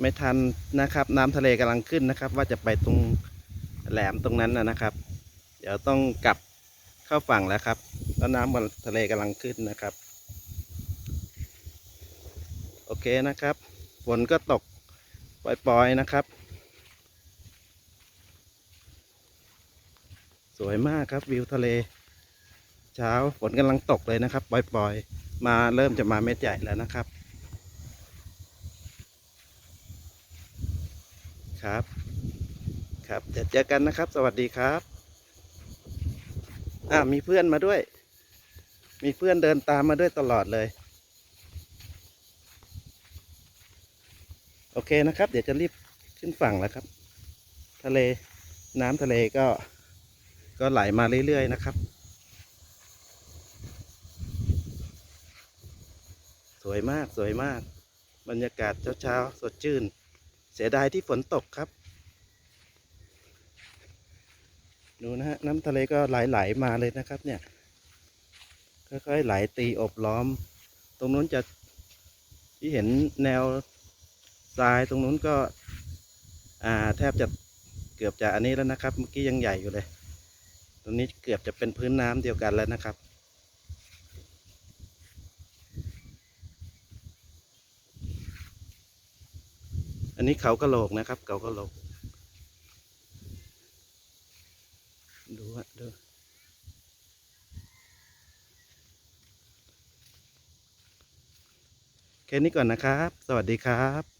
ไม่ทันนะครับ น้ำทะเลกำลังขึ้นนะครับ ว่าจะไปตรงแหลมตรงนั้นนะครับ เดี๋ยวต้องกลับเข้าฝั่งแล้วครับ แล้วน้ำบนทะเลกำลังขึ้นนะครับ โอเคนะครับฝนก็ตกปล่อยๆนะครับ สวยมากครับวิวทะเล เช้าฝนกำลังตกเลยนะครับ ปล่อยๆ มาเริ่มจะมาเม็ดใหญ่แล้วนะครับ ครับ ครับเดี๋ยวเจอกันนะครับ สวัสดีครับอ่ามีเพื่อนมาด้วย มีเพื่อนเดินตามมาด้วยตลอดเลย โอเคนะครับ เดี๋ยวจะรีบขึ้นฝั่งแล้วครับ ทะเลน้ำทะเลก็ก็ไหลมาเรื่อย ๆ นะครับ สวยมากสวยมาก บรรยากาศเช้าๆ สดชื่น เสียดายที่ฝนตกครับ ดูนะฮะ น้ำทะเลก็ไหลๆมาเลยนะครับ เนี่ย ค่อยๆไหลตีอบล้อม ตรงนู้นจะที่เห็นแนวทรายตรงนู้นก็ อ่าแทบจะเกือบจะอันนี้แล้วนะครับ เมื่อกี้ยังใหญ่อยู่เลย ตรงนี้เกือบจะเป็นพื้นน้ำเดียวกันแล้วนะครับ อันนี้เขากระโหลกนะครับ เขากระโหลก ดูฮะดูแค่นี้ก่อนนะครับ สวัสดีครับ